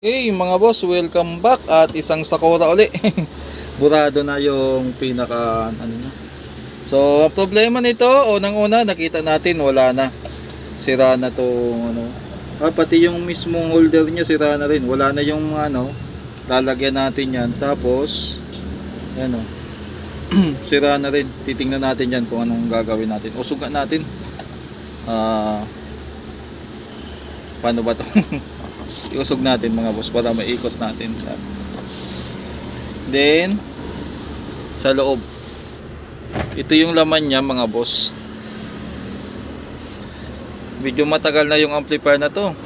Hey mga boss, welcome back at isang sakura uli. Burado na yung pinaka ano niya. So, ang problema nito, unang-una nakita natin wala na. Sira na to ano. Ah, pati yung mismong holder niya sira na rin. Wala na yung ano, lalagyan natin yan. Tapos ano, sira na rin. Titingnan natin yan kung anong gagawin natin. Usugan natin. Ah, paano ba to? iusog natin mga boss para maikot natin sa then sa loob. Ito yung laman niya mga boss. Medyo matagal na yung amplifier na to.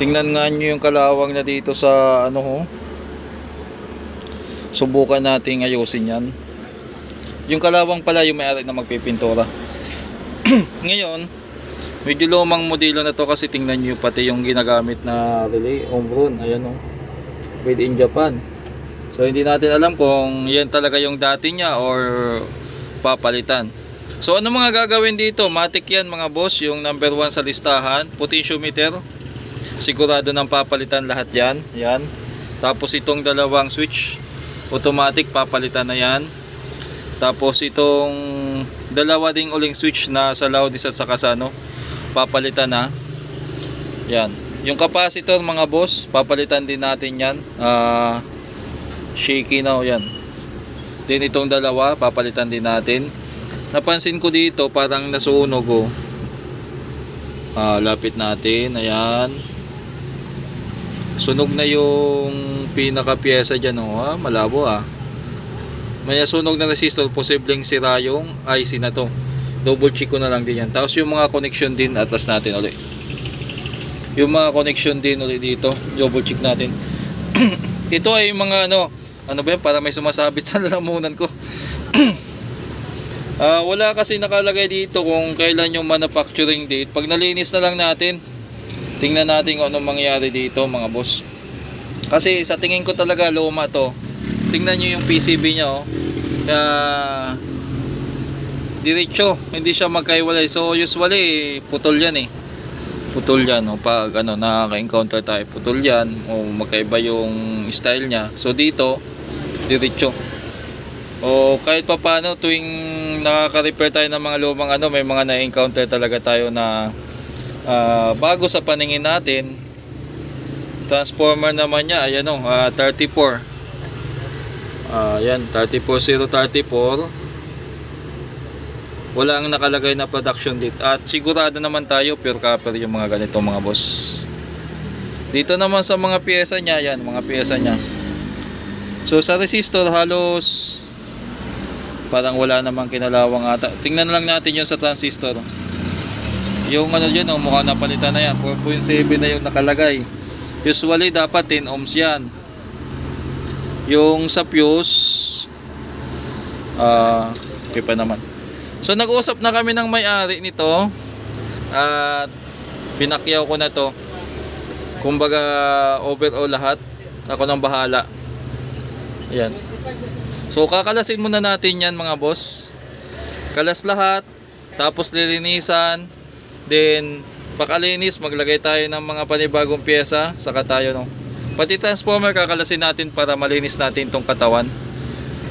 Tingnan nga nyo yung kalawang na dito sa ano ho. Subukan natin ayusin yan. Yung kalawang pala yung may-ari na magpipintura. Ngayon Medyo lumang modelo na to kasi tingnan nyo pati yung ginagamit na relay, Omron, ayan o. Made in Japan. So hindi natin alam kung yan talaga yung dati niya or papalitan. So ano mga gagawin dito? Matic yan mga boss, yung number 1 sa listahan, potentiometer. Sigurado nang papalitan lahat yan. Yan. Tapos itong dalawang switch, automatic papalitan na yan. Tapos itong dalawa ding uling switch na sa loudest at saka sa ano, papalitan na. Yan. Yung capacitor mga boss, papalitan din natin yan. Ah, shaky na o yan. Then itong dalawa, papalitan din natin. Napansin ko dito, parang nasunog o. Ah, lapit natin. Ayan. Sunog na yung pinaka pyesa dyan o. Ah, malabo ah. May nasunog na resistor, posibleng sira yung IC na to double check ko na lang din yan. Tapos yung mga connection din atras natin ulit. Yung mga connection din ulit dito double check natin. Ito ay mga ano ano ba yun para may sumasabit sa lalamunan ko. Ah, wala kasi nakalagay dito kung kailan yung manufacturing date. Pag nalinis na lang natin tingnan natin kung anong mangyari dito mga boss. Kasi sa tingin ko talaga luma to. Tingnan nyo yung PCB nya oh. Kaya diretso, hindi siya magkaiwalay. So usually putol yan eh. Putol yan o pag ano nakaka-encounter tayo putol yan o magkaiba yung style niya. So dito diretso. O kahit pa paano tuwing nakaka-repair tayo ng mga lumang ano, may mga na-encounter talaga tayo na ah, bago sa paningin natin. Transformer naman niya, ayan o, ah, 34. Ah, yan, 34034 wala ang nakalagay na production date. At sigurado naman tayo pure copper yung mga ganito mga boss. Dito naman sa mga pyesa niya yan mga pyesa niya. So sa resistor halos parang wala namang kinalawang ata. Tingnan lang natin yung sa transistor. Yung ano dyan oh, mukhang napalitan na yan. 4.7 na yung nakalagay. Usually dapat 10 ohms yan. Yung sa fuse ah okay pa naman So nag-usap na kami ng may-ari nito at pinakyaw ko na to. Kumbaga overall lahat. Ako nang bahala. Ayan. So kakalasin muna natin yan mga boss. Kalas lahat. Tapos lilinisan. Then pakalinis maglagay tayo ng mga panibagong pyesa. Saka tayo no. Pati transformer kakalasin natin para malinis natin tong katawan.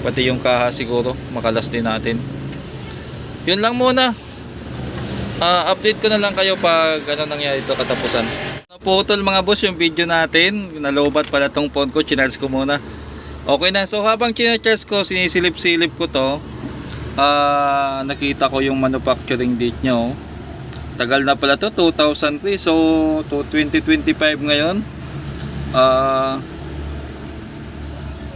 Pati yung kaha siguro makalas din natin yun lang muna. Ah, update ko na lang kayo pag ano nangyari ito katapusan. Naputol mga boss yung video natin. Nalobat pala tong phone ko chinarge ko muna. Okay na. So habang chinarge ko sinisilip-silip ko to ah nakita ko yung manufacturing date nyo. Tagal na pala to 2003 so to 2025 ngayon ah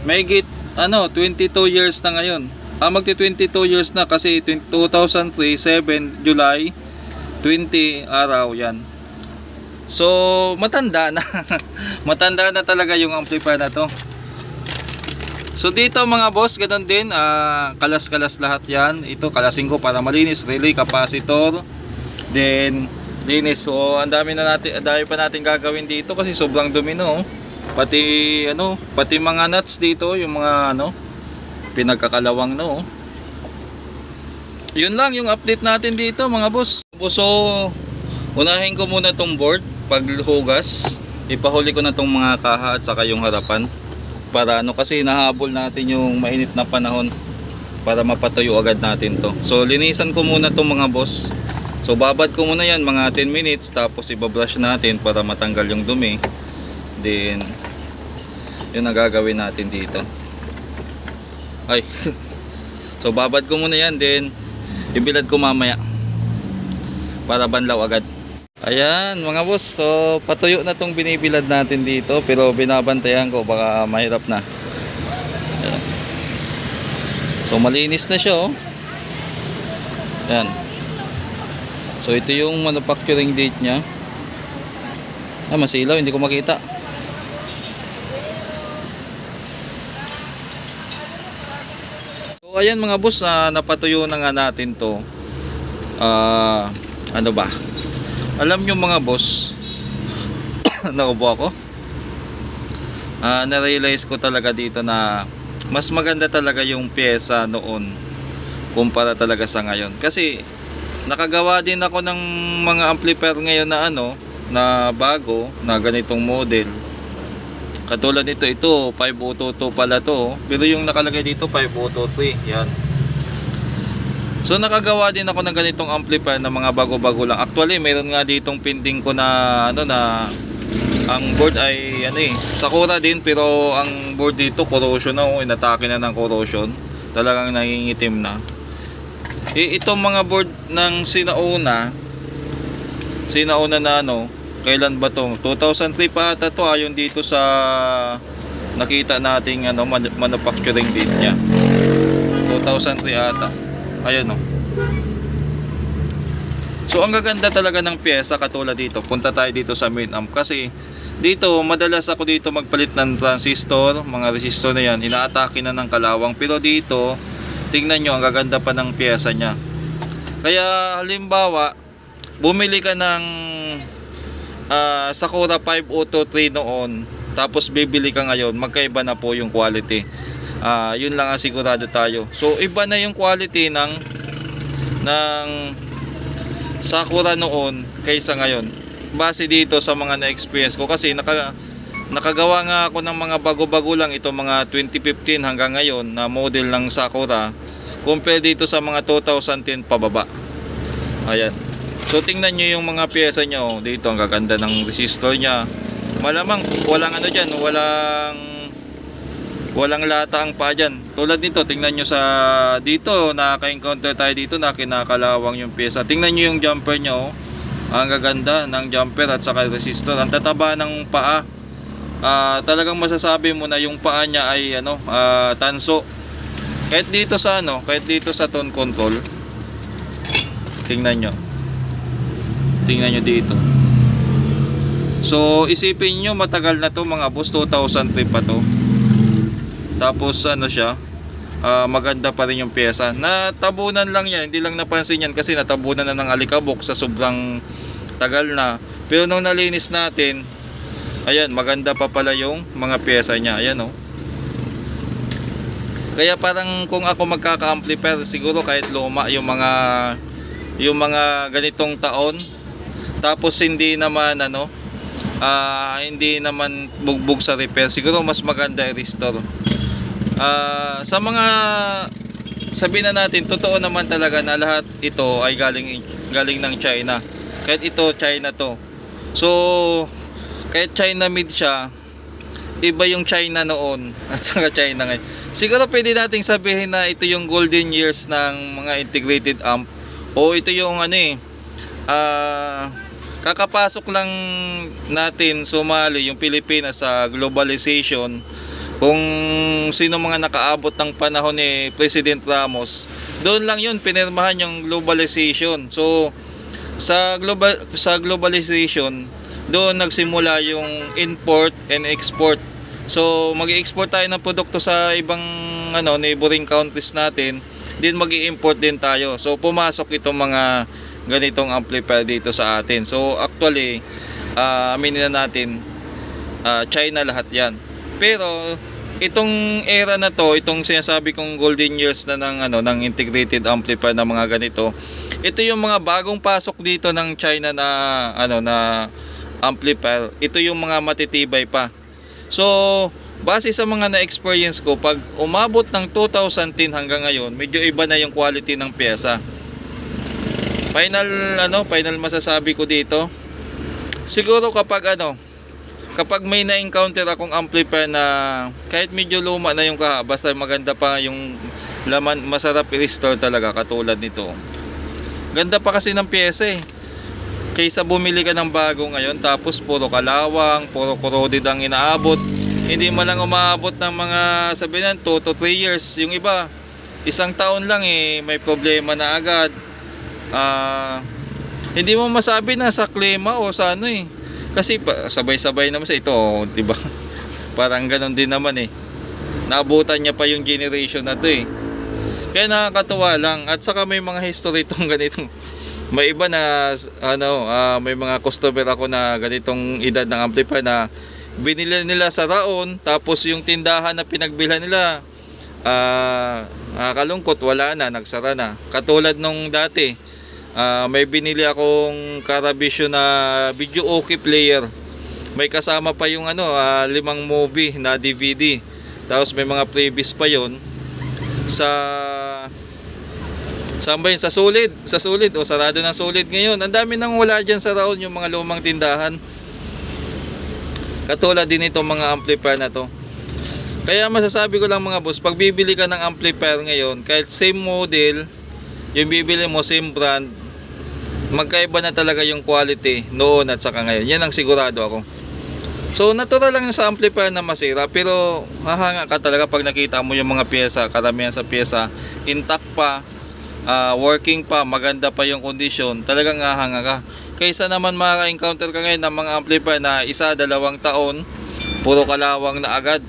may git ano 22 years na ngayon Ah, magti 22 years na kasi 20- 2003, 7 July 20 araw yan. So, matanda na. matanda na talaga yung amplifier na to. So dito mga boss, ganun din, ah, kalas-kalas lahat yan. Ito kalasin ko para malinis, relay, capacitor, then linis. So ang dami na natin, dami pa natin gagawin dito kasi sobrang dumi no. Pati ano, pati mga nuts dito, yung mga ano, pinagkakalawang no. Yun lang yung update natin dito mga boss. So unahin ko muna tong board paghugas. Ipahuli ko na tong mga kaha at saka yung harapan. Para ano kasi nahabol natin yung mainit na panahon para mapatuyo agad natin to. So linisan ko muna tong mga boss. So babad ko muna yan mga 10 minutes tapos ibabrush natin para matanggal yung dumi. Then yun ang gagawin natin dito ay so babad ko muna yan then ibilad ko mamaya para banlaw agad Ayan mga boss, so patuyo na tong binibilad natin dito pero binabantayan ko baka mahirap na. Ayan. So malinis na siya oh. Ayan. So ito yung manufacturing date niya. Ah, masilaw, hindi ko makita. So ayan mga boss, ah, napatuyo na nga natin to. Ah, ano ba? Alam nyo mga boss, nakubo ako. Ah, na-realize ko talaga dito na mas maganda talaga yung pyesa noon kumpara talaga sa ngayon. Kasi nakagawa din ako ng mga amplifier ngayon na ano, na bago, na ganitong model. Katulad nito, ito 5022 pala to. Pero yung nakalagay dito 5023. Yan. So nakagawa din ako ng ganitong amplifier na mga bago-bago lang. Actually, meron nga ditong pending ko na ano na ang board ay ano eh, Sakura din pero ang board dito corrosion na oh, inatake na ng corrosion. Talagang nangingitim na. Eh, itong mga board ng sinauna sinauna na ano, kailan ba to? 2003 pa ata to ayon dito sa nakita nating ano man- manufacturing date niya. 2003 ata. Ayun oh. So ang gaganda talaga ng pyesa katulad dito. Punta tayo dito sa main amp kasi dito madalas ako dito magpalit ng transistor, mga resistor na yan, inaatake na ng kalawang. Pero dito, tingnan nyo ang gaganda pa ng pyesa niya. Kaya halimbawa, bumili ka ng ah, Sakura 5023 noon, tapos bibili ka ngayon, magkaiba na po yung quality. Ah, yun lang ang sigurado tayo. So iba na yung quality ng ng Sakura noon kaysa ngayon. Base dito sa mga na-experience ko kasi naka, nakagawa nga ako ng mga bago-bago lang ito mga 2015 hanggang ngayon na model ng Sakura compare dito sa mga 2010 pababa. Ayan. So tingnan nyo yung mga pyesa niya oh. Dito ang gaganda ng resistor niya. Malamang walang ano diyan, walang walang lata ang pa dyan. Tulad nito, tingnan nyo sa dito, naka-encounter tayo dito na kinakalawang yung pyesa. Tingnan nyo yung jumper nyo, oh. ang gaganda ng jumper at saka resistor. Ang tataba ng paa. Ah, talagang masasabi mo na yung paa niya ay ano, ah, tanso. Kahit dito sa ano, kahit dito sa tone control. Tingnan nyo. Tingnan nyo dito. So, isipin nyo matagal na to mga boss, 2003 pa to. Tapos ano siya, ah, maganda pa rin yung pyesa. Natabunan lang yan, hindi lang napansin yan kasi natabunan na ng alikabok sa sobrang tagal na. Pero nung nalinis natin, ayan, maganda pa pala yung mga pyesa niya. Ayan oh. Kaya parang kung ako magkaka-amplifier, siguro kahit luma yung mga yung mga ganitong taon. Tapos hindi naman ano, ah, hindi naman bugbog sa repair. Siguro mas maganda i-restore. Ah, sa mga sabihin na natin, totoo naman talaga na lahat ito ay galing galing ng China. Kahit ito China to. So, kahit China made siya, iba yung China noon at saka China ngayon. Siguro pwede nating sabihin na ito yung golden years ng mga integrated amp o ito yung ano eh ah, kakapasok lang natin sumali yung Pilipinas sa globalization. Kung sino mga nakaabot ng panahon ni President Ramos doon lang yun pinirmahan yung globalization. So sa global sa globalization doon nagsimula yung import and export. So mag-export tayo ng produkto sa ibang ano neighboring countries natin din mag-import din tayo. So pumasok itong mga ganitong amplifier dito sa atin so actually ah, aminin na natin ah, China lahat yan pero itong era na to itong sinasabi kong golden years na ng ano ng integrated amplifier na mga ganito ito yung mga bagong pasok dito ng China na ano na amplifier. Ito yung mga matitibay pa. So, base sa mga na-experience ko, pag umabot ng 2010 hanggang ngayon, medyo iba na yung quality ng pyesa. Final ano, final masasabi ko dito. Siguro kapag ano, kapag may na-encounter akong amplifier na kahit medyo luma na yung kaha, basta maganda pa yung laman, masarap i-restore talaga katulad nito. Ganda pa kasi ng pyesa eh. Kaysa bumili ka ng bago ngayon tapos puro kalawang, puro corroded ang inaabot. Hindi man lang umaabot ng mga sabihin 2 to 3 years. Yung iba, isang taon lang eh, may problema na agad. Ah, hindi mo masabi na sa klima o sa ano eh. Kasi sabay-sabay naman sa ito, oh, 'di ba? Parang ganoon din naman eh. Naabutan niya pa yung generation na to eh. Kaya nakakatuwa lang at saka may mga history itong ganitong may iba na ano ah, may mga customer ako na ganitong edad ng amplifier na binili nila sa raon tapos yung tindahan na pinagbilhan nila ah nakakalungkot wala na nagsara na katulad nung dati ah, may binili akong Caravision na video okay player may kasama pa yung ano ah, limang movie na DVD tapos may mga previous pa yon sa Saan ba yun? Sa solid. Sa solid. O sarado ng solid ngayon. Ang dami nang wala dyan sa raon yung mga lumang tindahan. Katulad din itong mga amplifier na to. Kaya masasabi ko lang mga boss, pag bibili ka ng amplifier ngayon, kahit same model, yung bibili mo same brand, magkaiba na talaga yung quality noon at saka ngayon. Yan ang sigurado ako. So natural lang sa amplifier na masira pero hahanga ka talaga pag nakita mo yung mga pyesa, karamihan sa pyesa intact pa, ah, working pa, maganda pa yung condition, talagang hahanga ka. Kaysa naman maka-encounter ka ngayon ng mga amplifier na isa, dalawang taon, puro kalawang na agad.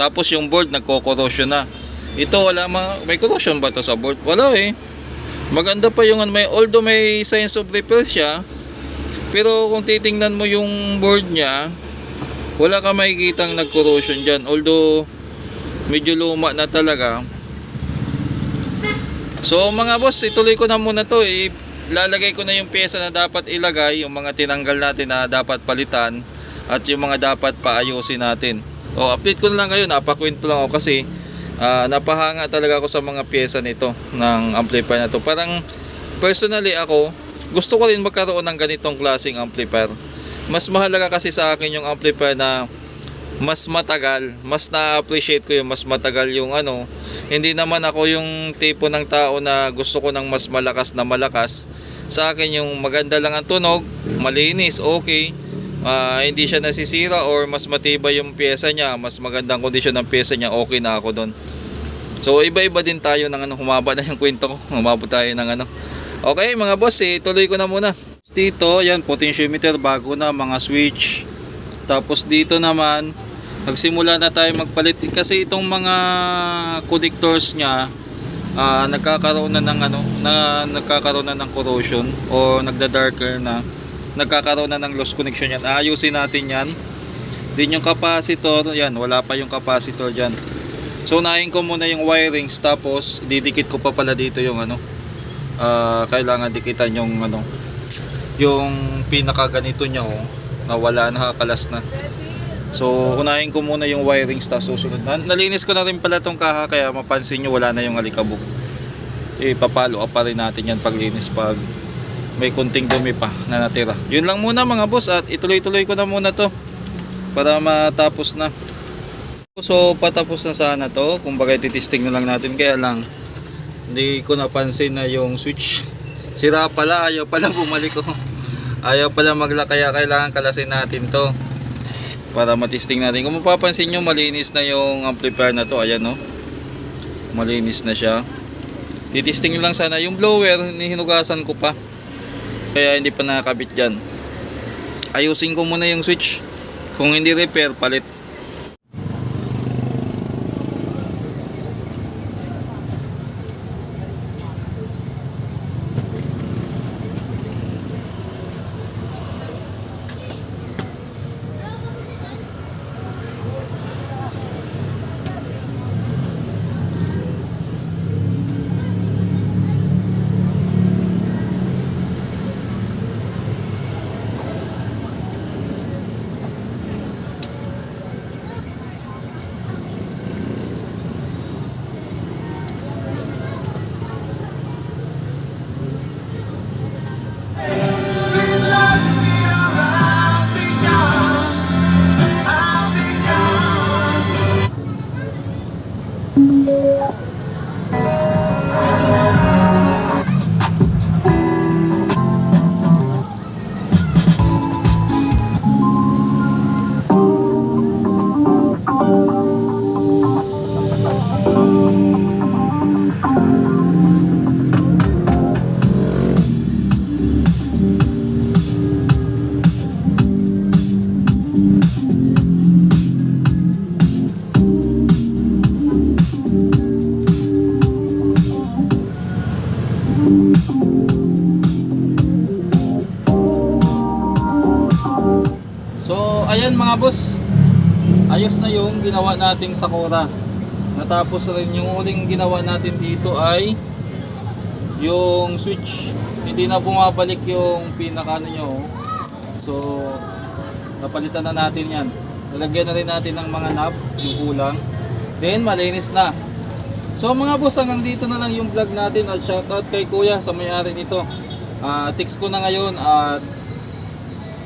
Tapos yung board nagko-corrosion na. Ito wala ma may corrosion ba to sa board? Wala eh. Maganda pa yung ano, may although may signs of repair siya, pero kung titingnan mo yung board niya, wala ka makikitang nag-corrosion dyan. Although, medyo luma na talaga. So mga boss, ituloy ko na muna to. Ilalagay ko na yung pyesa na dapat ilagay, yung mga tinanggal natin na dapat palitan, at yung mga dapat paayusin natin. O update ko na lang kayo, napakwento lang ako kasi ah, napahanga talaga ako sa mga pyesa nito ng amplifier na to. Parang personally ako, gusto ko rin magkaroon ng ganitong klaseng amplifier. Mas mahalaga kasi sa akin yung amplifier na mas matagal, mas na-appreciate ko yung mas matagal yung ano. Hindi naman ako yung tipo ng tao na gusto ko ng mas malakas na malakas. Sa akin yung maganda lang ang tunog, malinis, okay. Ah, hindi siya nasisira or mas matibay yung pyesa niya, mas magandang kondisyon ng pyesa niya, okay na ako doon. So iba-iba din tayo ng ano, humaba na yung kwento ko. Humabot tayo ng ano. Okay mga boss, eh, tuloy ko na muna. Dito, yan, potentiometer bago na, mga switch. Tapos dito naman, nagsimula na tayo magpalit kasi itong mga connectors niya ah, nagkakaroon na ng ano, na nagkakaroon na ng corrosion o nagda-darker na nagkakaroon na ng loss connection yan. Ayusin natin yan. Din yung capacitor, yan, wala pa yung capacitor diyan. So unahin ko muna yung wirings tapos didikit ko pa pala dito yung ano. ah, kailangan dikitan yung ano yung pinaka ganito niya oh, na wala na kalas na. So, unahin ko muna yung wirings tapos susunod. Na, nalinis ko na rin pala tong kaha kaya mapansin nyo wala na yung alikabok. Ipapalo up pa rin natin yan paglinis pag may kunting dumi pa na natira. Yun lang muna mga boss at ituloy-tuloy ko na muna to para matapos na. So, patapos na sana to. Kung bagay titisting na lang natin. Kaya lang hindi ko napansin na yung switch. Sira pala ayaw pala bumalik ko ayaw pala magla kaya kailangan kalasin natin to para matisting natin. Kung mapapansin nyo malinis na yung amplifier na to. Ayan no malinis na siya. Titisting lang sana. Yung blower hinugasan ko pa kaya hindi pa nakakabit dyan. Ayusin ko muna yung switch. Kung hindi repair palit ginawa nating Sakura. Natapos rin yung uling ginawa natin dito ay yung switch. Hindi na bumabalik yung pinaka ano nyo. So, napalitan na natin yan. Nalagyan na rin natin ng mga knob, yung kulang. Then, malinis na. So mga boss, hanggang dito na lang yung vlog natin at shoutout kay kuya sa may-ari nito. Ah, text ko na ngayon at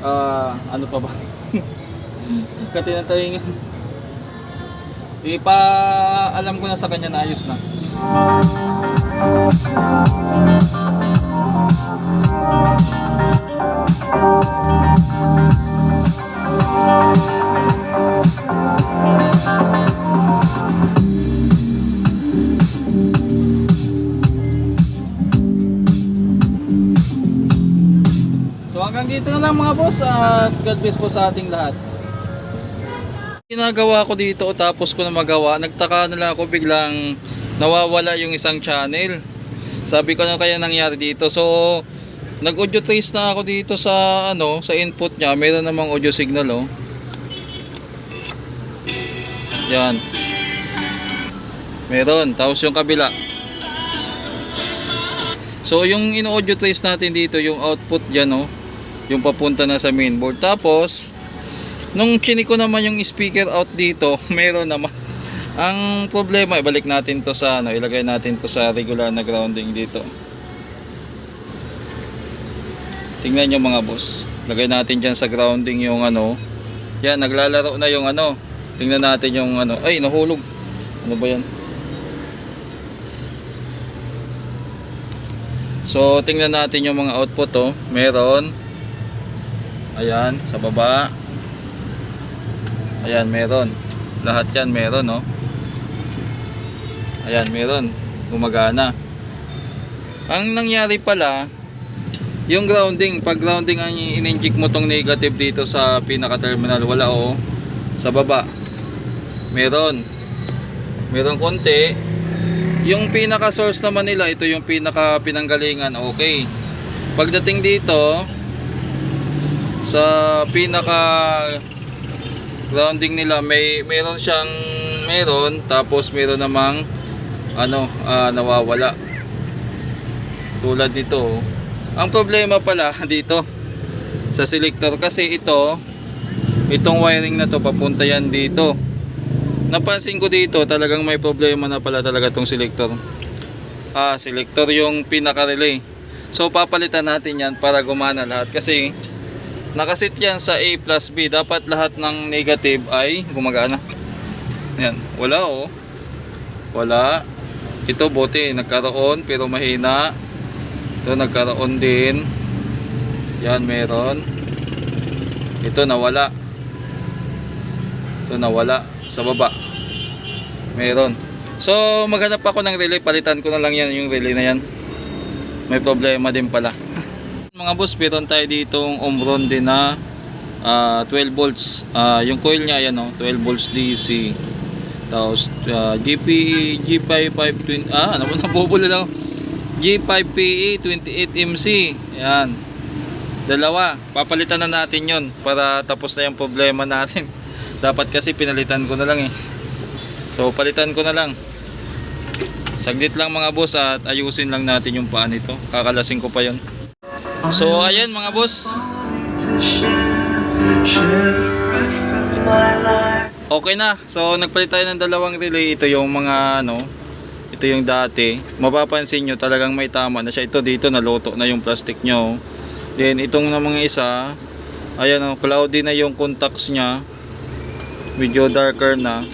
ah, ano pa ba? Katinatayin. Ipa-alam ko na sa kanya na ayos na. So hanggang dito na lang mga boss at God bless po sa ating lahat. Ginagawa ko dito tapos ko na magawa, nagtaka na lang ako biglang nawawala yung isang channel. Sabi ko na kaya nangyari dito. So nag-audio trace na ako dito sa ano, sa input niya. Meron namang audio signal oh. Yan. Meron, tapos yung kabila. So yung in-audio trace natin dito, yung output dyan oh, yung papunta na sa mainboard. Tapos, nung chinik ko naman yung speaker out dito, meron naman. Ang problema, ibalik natin to sa ano, ilagay natin to sa regular na grounding dito. Tingnan nyo mga boss. Lagay natin dyan sa grounding yung ano. Yan, naglalaro na yung ano. Tingnan natin yung ano. Ay, nahulog. Ano ba yan? So, tingnan natin yung mga output oh. Meron. Ayan, sa baba. Ayan, meron. Lahat yan meron, no? Ayan, meron. Gumagana. Ang nangyari pala, yung grounding, pag grounding ang in-inject mo tong negative dito sa pinaka-terminal, wala oh. Sa baba. Meron. Meron konti. Yung pinaka-source naman nila, ito yung pinaka-pinanggalingan, okay. Pagdating dito, sa pinaka grounding nila may meron siyang meron tapos meron namang ano ah, nawawala. Tulad nito oh. ang problema pala dito sa selector kasi ito itong wiring na to papunta yan dito. Napansin ko dito talagang may problema na pala talaga tong selector. Ah selector yung pinaka relay so papalitan natin yan para gumana lahat kasi nakasit yan sa A plus B. Dapat lahat ng negative ay gumagana. Yan. Wala oh. Wala. Ito buti nagkaroon pero mahina. Ito nagkaroon din. Yan meron. Ito nawala. Ito nawala. Sa baba. Meron. So maghanap ako ng relay. Palitan ko na lang yan yung relay na yan. May problema din pala mga boss, meron tayo ditong Omron din na ah, 12 volts. Ah, yung coil niya ayan oh, 12 volts DC. Tapos ah, GPE G5520 ah, ano mo nabubula lang. G5PE 28MC. Ayan. Dalawa. Papalitan na natin 'yon para tapos na yung problema natin. Dapat kasi pinalitan ko na lang eh. So palitan ko na lang. Saglit lang mga boss at ayusin lang natin yung paa nito. Kakalasin ko pa 'yon. So ayan mga boss. Okay na. So nagpalit tayo ng dalawang relay. Ito yung mga ano. Ito yung dati. Mapapansin nyo talagang may tama na siya. Ito dito naluto na yung plastic nyo. Then itong na mga isa. Ayan o. Cloudy na yung contacts niya. Medyo darker na.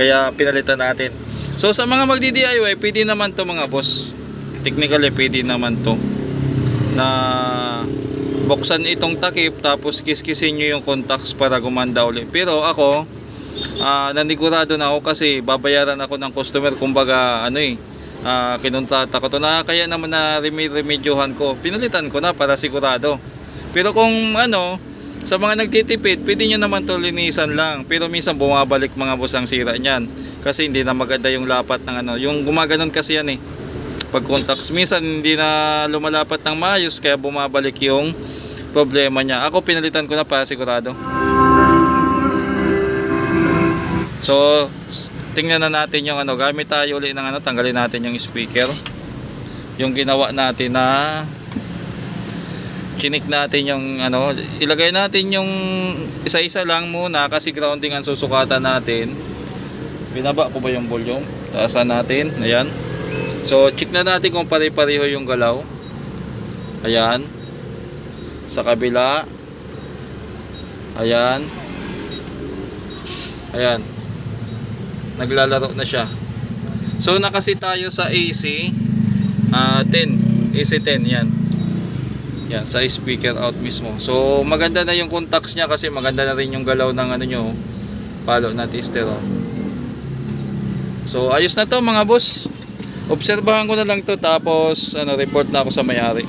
Kaya pinalitan natin. So sa mga magdi-DIY, pwede naman to mga boss. Technically pwede naman to na buksan itong takip tapos kiskisin nyo yung contacts para gumanda ulit. Pero ako, ah nanigurado na ako kasi babayaran ako ng customer kumbaga ano eh, ah kinontrata ko to na kaya naman na remedyohan ko. Pinalitan ko na para sigurado. Pero kung ano, sa mga nagtitipid, pwede nyo naman to linisan lang. Pero minsan bumabalik mga boss ang sira niyan. Kasi hindi na maganda yung lapat ng ano. Yung gumaganon kasi yan eh pag contacts minsan hindi na lumalapat ng maayos kaya bumabalik yung problema niya ako pinalitan ko na para sigurado So, tingnan na natin yung ano, gamit tayo ulit ng ano, tanggalin natin yung speaker. Yung ginawa natin na chinik natin yung ano, ilagay natin yung isa-isa lang muna kasi grounding ang susukatan natin. Binaba ko ba yung volume? Taasan natin, ayan. So, check na natin kung pare-pareho yung galaw. Ayan. Sa kabila. Ayan. Ayan. Naglalaro na siya. So, nakasi tayo sa AC. ah 10. AC 10, yan. Yan, sa speaker out mismo. So, maganda na yung contacts niya kasi maganda na rin yung galaw ng ano nyo. Palo na tester. oh. So, ayos na to mga boss. Obserbahan ko na lang to tapos ano, report na ako sa may-ari.